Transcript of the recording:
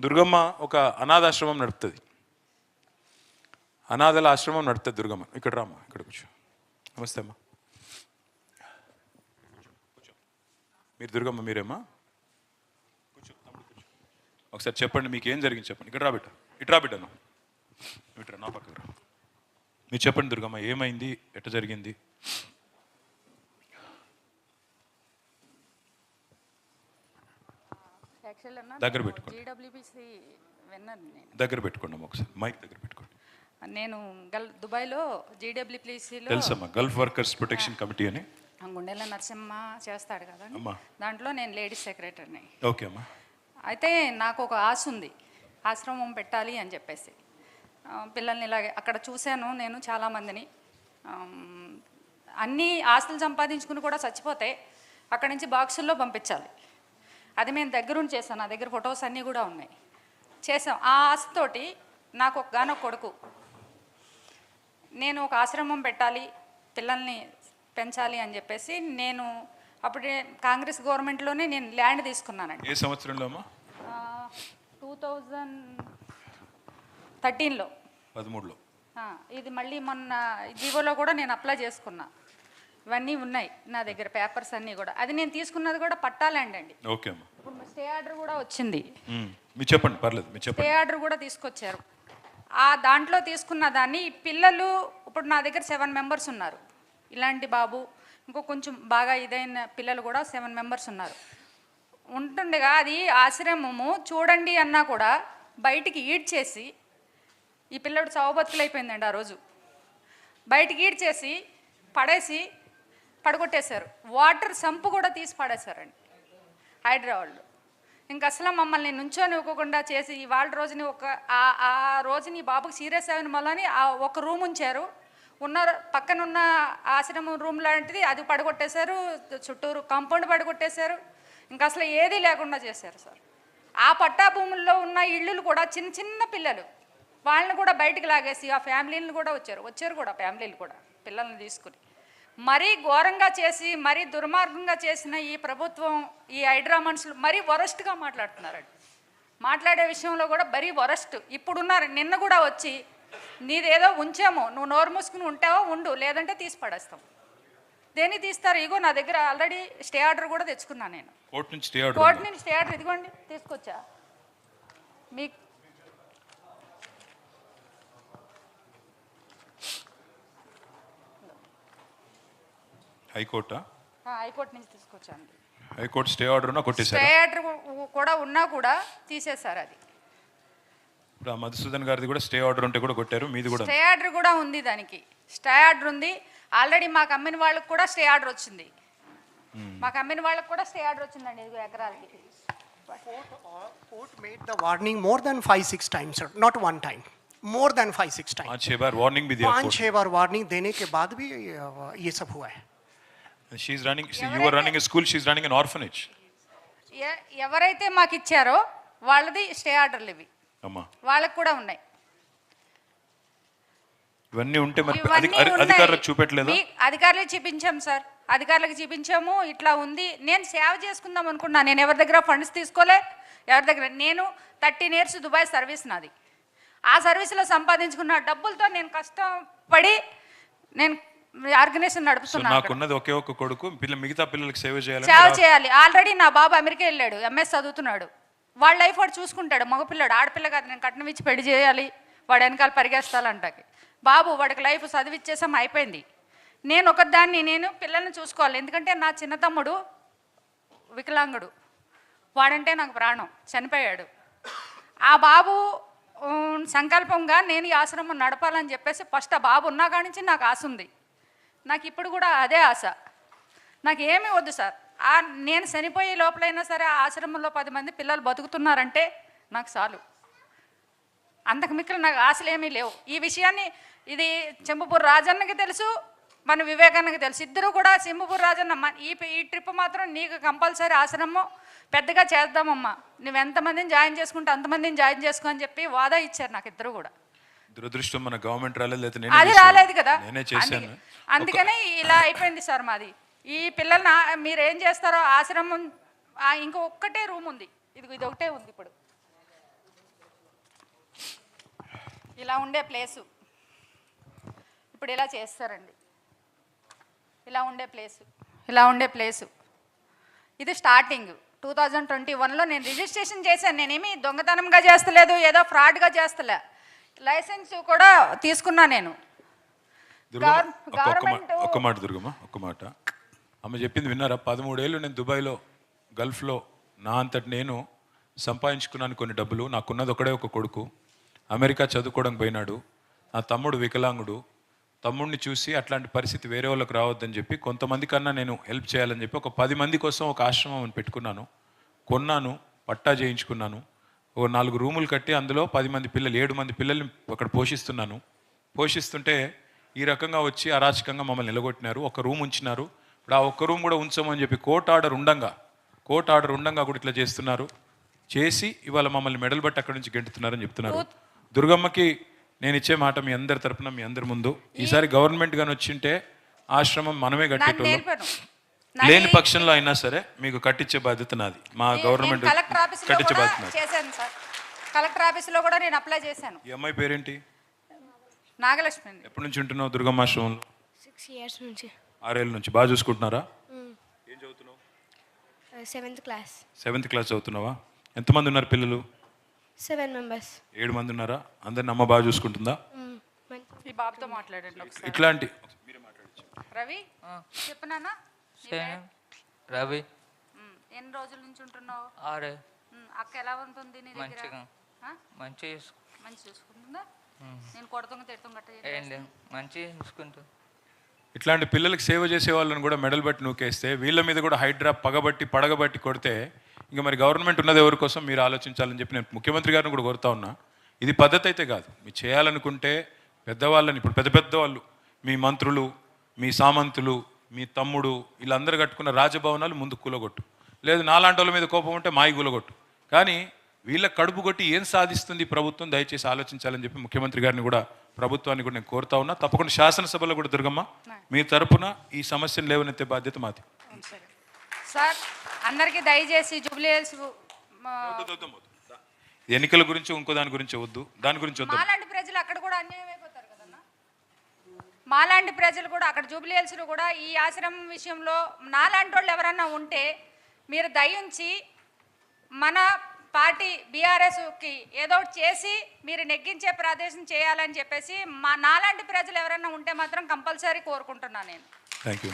దుర్గమ్మ ఒక అనాథాశ్రమం నడుపుతుంది. అనాథల ఆశ్రమం నడుపుతుంది దుర్గమ్మ. ఇక్కడ రామ్మా ఇక్కడ కూర్చో. నమస్తే అమ్మా. మీరు దుర్గమ్మ మీరేమ్మా? కూర్చో ఒకసారి చెప్పండి మీకు ఏం జరిగింది చెప్పండి. ఇక్కడ రాబిట్ట ఇటు రాబిట్ట ఇటు నా పక్కకు రా. మీరు చెప్పండి దుర్గమ్మ ఏమైంది? ఎట్ట జరిగింది? దగ్గర పెట్టుకోండి. దగ్గర పెట్టుకోండి ఒకసారి. మైక్ దగ్గర పెట్టుకోండి. నేను గల్ దుబాయ్లో జీడబ్ల్యూపీసీలో తెలుసమ్మా గల్ఫ్ వర్కర్స్ ప్రొటెక్షన్ కమిటీ అని. గుండెల నరసింహ చేస్తాడు కదా దాంట్లో నేను లేడీస్ సెక్రటరీని. ఓకే అమ్మా. అయితే నాకు ఒక ఆశ ఉంది. ఆశ్రమం పెట్టాలి అని చెప్పేసి. పిల్లల్ని ఇలాగే అక్కడ చూశాను నేను చాలామందిని. అన్ని ఆస్తులు సంపాదించుకుని కూడా చచ్చిపోతే అక్కడి నుంచి బాక్సుల్లో పంపించాలి. అది మేము దగ్గరుండి చేసాం నా దగ్గర ఫొటోస్ అన్నీ కూడా ఉన్నాయి. చేసాం ఆ ఆశతోటి నాకు ఒక గానొక కొడుకు. నేను ఒక ఆశ్రమం పెట్టాలి పిల్లల్ని పెంచాలి అని చెప్పేసి నేను అప్పుడే కాంగ్రెస్ గవర్నమెంట్లోనే నేను ల్యాండ్ తీసుకున్నానండి. ఏ సంవత్సరంలో అమ్మా? టూ థౌజండ్ థర్టీన్లో. పదమూడులో. ఇది మళ్ళీ మొన్న జీవోలో కూడా నేను అప్లై చేసుకున్నా. ఇవన్నీ ఉన్నాయి నా దగ్గర పేపర్స్ అన్నీ కూడా. అది నేను తీసుకున్నది కూడా పట్టా ల్యాండ్ అండి. ఓకే అమ్మా. ఇప్పుడు స్టే ఆర్డర్ కూడా వచ్చింది. మీరు చెప్పండి పర్లేదు మీరు స్టే చెప్పండి ఆర్డర్ కూడా తీసుకొచ్చారు. ఆ దాంట్లో తీసుకున్న దాన్ని ఈ పిల్లలు ఇప్పుడు నా దగ్గర సెవెన్ మెంబర్స్ ఉన్నారు. ఇలాంటి బాబు ఇంకో కొంచెం బాగా ఇదైన పిల్లలు కూడా సెవెన్ మెంబర్స్ ఉన్నారు. ఉంటుండగా అది ఆశ్రమము చూడండి అన్నా కూడా బయటికి ఈడ్చేసి ఈ పిల్లడు చావబతుకులైపోయిందండి ఆ రోజు. బయటికి ఈడ్చేసి పడేసి పడగొట్టేశారు. వాటర్ సంపు కూడా తీసి పాడేశారండి. హైదరాబాద్లో. ఇంక అసలు మమ్మల్ని నుంచొని ఇవ్వకుండా చేసి ఇవాళ రోజుని ఒక ఆ రోజుని బాబుకి సీరియస్ అయిన వల్లని ఆ ఒక రూమ్ ఉంచారు. ఉన్న పక్కన ఉన్న ఆశ్రమం రూమ్ లాంటిది అది పడగొట్టేశారు. చుట్టూరు కాంపౌండ్ పడగొట్టేశారు. ఇంకా అసలు ఏదీ లేకుండా చేశారు సార్. ఆ పట్టా భూముల్లో ఉన్న ఇళ్ళు కూడా చిన్న చిన్న పిల్లలు. వాళ్ళని కూడా బయటికి లాగేసి ఆ ఫ్యామిలీని కూడా వచ్చారు. వచ్చారు కూడా ఫ్యామిలీలు కూడా పిల్లల్ని తీసుకుని. మరీ ఘోరంగా చేసి మరీ దుర్మార్గంగా చేసిన ఈ ప్రభుత్వం ఈ హైడ్రా మనుషులు మరీ వరస్ట్గా మాట్లాడుతున్నారండి. మాట్లాడే విషయంలో కూడా మరీ వరస్ట్. ఇప్పుడున్నారు నిన్న కూడా వచ్చి నీదేదో ఉంచాము నువ్వు నోరు మూసుకుని ఉంటావో ఉండు లేదంటే తీసి పడేస్తాం. దేన్ని తీస్తారు? ఇగో నా దగ్గర ఆల్రెడీ స్టే ఆర్డర్ కూడా తెచ్చుకున్నాను నేను. కోర్టు నుంచి స్టే ఆర్డర్ కోర్టు నుంచి స్టే ఆర్డర్ ఇదిగోండి తీసుకొచ్చా. మీకు హైకోర్టా ఆ, హైకోర్టు నుంచి తీసుకొచ్చాను హైకోర్టు స్టే ఆర్డర్ ఉన్నా స్టే కొట్టేశారు ఆర్డర్ కూడా ఉన్నా కూడా తీసేశారు అది ఇప్పుడు ఆ మధుసూదన్ గారిది కూడా స్టే ఆర్డర్ ఉంటే కూడా కొట్టారు మీది కూడా స్టే ఆర్డర్ కూడా ఉంది దానికి స్టే ఆర్డర్ ఉంది ఆల్రెడీ మాకు అమ్మిన వాళ్ళకి కూడా స్టే ఆర్డర్ వచ్చింది మాకు అమ్మిన వాళ్ళకి కూడా స్టే ఆర్డర్ వచ్చిందండి ఇదిగో ఎకరాలకి Court made the warning more than five, six times, sir. Not one time. More than five, six times. पांच छह बार वार्निंग भी दिया पाँच छह बार वार्निंग देने के बाद भी अ, ये सब हुआ है running your running school running orphanage ఎవరైతే మాకు ఇచ్చారో వాళ్ళది స్టే ఆర్డర్లు ఇవి. అమ్మా. వాళ్ళకి కూడా ఉన్నాయి. ఇవన్నీ ఉంటే మరి అధికారులకు చూపెట్టలేదు? అధికారులకు చూపించాం సార్. అధికారులకు చూపించాము ఇట్లా ఉంది. నేను సేవ చేసుకుందాం అనుకున్నా. నేను ఎవరి దగ్గర ఫండ్స్ తీసుకోలే ఎవరి దగ్గర నేను థర్టీన్ ఇయర్స్ దుబాయ్ సర్వీస్ నాది. ఆ సర్వీస్లో సంపాదించుకున్న డబ్బులతో నేను కష్టపడి నేను ఆర్గనైజేషన్ నడుపుతున్నాను అక్కడ. నాకున్నది ఒకే ఒక్క కొడుకు పిల్ల మిగతా పిల్లలకి సేవ చేయాలని సేవ చేయాలి. ఆల్రెడీ నా బాబు అమెరికా వెళ్ళాడు ఎంఎస్ చదువుతున్నాడు. వాళ్ళ లైఫ్ వాడు చూసుకుంటాడు మగపిల్లాడు. ఆడపిల్ల కాదు నేను కట్నం ఇచ్చి పెళ్ళి చేయాలి వాడు వెనకాల పరిగెస్తాలంటాకి బాబు వాడికి లైఫ్ చదివిచ్చేసాం అయిపోయింది. నేను ఒకదాన్ని నేను పిల్లల్ని చూసుకోవాలి. ఎందుకంటే నా చిన్న తమ్ముడు వికలాంగుడు. వాడంటే నాకు ప్రాణం చనిపోయాడు. ఆ బాబు సంకల్పంగా నేను ఈ ఆశ్రమం నడపాలని చెప్పేసి ఫస్ట్ ఆ బాబు ఉన్నా కాడి నుంచి నాకు ఆశ ఉంది. నాకు ఇప్పుడు కూడా అదే ఆశ. నాకు ఏమీ వద్దు సార్. ఆ నేను చనిపోయే లోపలైనా సరే ఆ ఆశ్రమంలో పది మంది పిల్లలు బతుకుతున్నారంటే నాకు చాలు. అంతకు మిక్కిలి నాకు ఆశలు ఏమీ లేవు. ఈ విషయాన్ని ఇది చెంబుపూర్ రాజన్నకి తెలుసు మన వివేకాన్నకి తెలుసు. ఇద్దరు కూడా చెంబుపూర్ రాజన్న ఈ ఈ ట్రిప్ మాత్రం నీకు కంపల్సరీ ఆశ్రమం పెద్దగా చేద్దామమ్మా. నువ్వు ఎంతమందిని జాయిన్ చేసుకుంటే అంతమందిని జాయిన్ చేసుకో అని చెప్పి వాదా ఇచ్చారు నాకు ఇద్దరు కూడా. దురదృష్టం మన గవర్నమెంట్ రాలేదు అది రాలేదు కదా. నేనే చేశాను. అందుకే- అందుకనే ఇలా అయిపోయింది సార్ మాది. ఈ పిల్లల్ని ఆ- మీరు ఏం చేస్తారో ఆశ్రమం ఆ ఇంకో ఒక్కటే రూమ్ ఉంది. ఇది ఇది ఒకటే ఉంది ఇప్పుడు. ఇలా ఉండే ప్లేసు. ఇప్పుడు ఇలా చేస్తారండి. ఇలా ఉండే ప్లేసు. ఇలా ఉండే ప్లేసు. ఇది స్టార్టింగ్. టూ థౌజండ్ ట్వంటీ వన్లో నేను రిజిస్ట్రేషన్ చేశాను. నేనేమి దొంగతనంగా చేస్తలేదు ఏదో ఫ్రాడ్గా చేస్తలే. లైసెన్స్ కూడా తీసుకున్నా నేను. ఒక్క- మాట దుర్గమ్మ ఒక్క మాట. ఆమె చెప్పింది విన్నారా? పదమూడేళ్ళు నేను దుబాయ్లో గల్ఫ్లో నా అంతటి నేను సంపాదించుకున్నాను కొన్ని డబ్బులు నాకున్నది ఒకడే ఒక కొడుకు. అమెరికా చదువుకోవడానికి పోయినాడు. నా తమ్ముడు వికలాంగుడు. తమ్ముడిని చూసి అట్లాంటి పరిస్థితి వేరే వాళ్ళకి రావద్దని చెప్పి కొంతమంది కన్నా నేను హెల్ప్ చేయాలని చెప్పి ఒక పది మంది కోసం ఒక ఆశ్రమం పెట్టుకున్నాను. కొన్నాను పట్టా చేయించుకున్నాను. ఒక నాలుగు రూములు కట్టి అందులో పది మంది పిల్లలు ఏడు మంది పిల్లల్ని అక్కడ పోషిస్తున్నాను. పోషిస్తుంటే ఈ రకంగా వచ్చి అరాచకంగా మమ్మల్ని నిలగొట్టినారు. ఒక రూమ్ ఉంచినారు. ఇప్పుడు ఆ ఒక్క రూమ్ కూడా ఉంచమని చెప్పి కోర్ట్ ఆర్డర్ ఉండంగా కోర్ట్ ఆర్డర్ ఉండంగా కూడా ఇట్లా చేస్తున్నారు. చేసి ఇవాళ మమ్మల్ని మెడల్ బట్టి అక్కడి నుంచి గెంటుతున్నారని చెప్తున్నారు. దుర్గమ్మకి నేను ఇచ్చే మాట మీ అందరి తరపున మీ అందరి ముందు. ఈసారి గవర్నమెంట్ గాని వచ్చింటే ఆశ్రమం మనమే కట్టేటోళ్ళం. లేని పక్షంలో అయినా సరే మీకు కట్టించే బాధ్యత నాది. మా గవర్నమెంట్ కలెక్టర్ ఆఫీస్లో కట్టించే బాధ్యత నాది. చేశాను సార్. కలెక్టర్ ఆఫీస్లో కూడా నేను అప్లై చేశాను. ఈ అమ్మాయి పేరేంటి? నాగలక్ష్మి అండి. ఎప్పటి నుంచి ఉంటున్నావు దుర్గమ్మాశ్రమంలో సిక్స్ ఇయర్స్ నుంచి. ఆరేళ్ళ నుంచి. బాగా చూసుకుంటున్నారా? ఏం చదువుతున్నావు? సెవెంత్ క్లాస్ సెవెంత్ క్లాస్ చదువుతున్నావా? ఎంతమంది ఉన్నారు పిల్లలు? సెవెన్ మెంబర్స్ ఏడు మంది ఉన్నారా? అందరిని అమ్మ బాగా చూసుకుంటుందా? ఈ బాబుతో మాట్లాడండి ఒకసారి. ఇట్లాంటి రవి చెప్పునానా సేమ్ రవి. ఎన్ని రోజుల నుంచి ఉంటున్నావు? ఆరే. అక్క ఎలా ఉంటుంది నీ దగ్గర? మంచిగా. చూసు- మంచి చూసుకుంటుందా? నేను తిడుతుంది గట్ట ఏం లేదు చూసుకుంటూ. ఇట్లాంటి పిల్లలకి సేవ చేసే వాళ్ళని కూడా మెడల్ బట్టి నూకేస్తే వీళ్ళ మీద కూడా హైడ్రా పగబట్టి పడగబట్టి కొడితే ఇంకా మరి గవర్నమెంట్ ఉన్నది ఎవరి కోసం మీరు ఆలోచించాలని చెప్పి నేను ముఖ్యమంత్రి గారిని కూడా కోరుతా ఉన్నా. ఇది పద్ధతి అయితే కాదు. మీరు చేయాలనుకుంటే పెద్దవాళ్ళని ఇప్పుడు పెద్ద పెద్ద వాళ్ళు మీ మంత్రులు మీ సామంతులు మీ తమ్ముడు వీళ్ళందరూ కట్టుకున్న రాజభవనాలు ముందు కూలగొట్టు. లేదు నాలాంటి వాళ్ళ మీద కోపం ఉంటే మాయి కూలగొట్టు. కానీ వీళ్ళ కడుపు కొట్టి ఏం సాధిస్తుంది ప్రభుత్వం? దయచేసి ఆలోచించాలని చెప్పి ముఖ్యమంత్రి గారిని కూడా ప్రభుత్వాన్ని కూడా నేను కోరుతా ఉన్నా. తప్పకుండా శాసనసభలో కూడా దుర్గమ్మ మీ తరపున ఈ సమస్యను లేవనెత్తే బాధ్యత మాది. సరే. సార్ అందరికీ దయచేసి జూబ్లీహిల్స్ ఎన్నికల గురించి ఇంకో దాని గురించి వద్దు. దాని గురించి వద్దు. ప్రజలు అక్కడ కూడా అన్యాయం మాలాంటి ప్రజలు కూడా అక్కడ జూబ్లీహిల్స్లో కూడా ఈ ఆశ్రమం విషయంలో నాలాంటి వాళ్ళు ఎవరన్నా ఉంటే మీరు దయించి మన పార్టీ బీఆర్ఎస్కి ఏదో చేసి మీరు నెగ్గించే ప్రదేశం చేయాలని చెప్పేసి మా నాలాంటి ప్రజలు ఎవరన్నా ఉంటే మాత్రం కంపల్సరీ కోరుకుంటున్నాను నేను. Thank you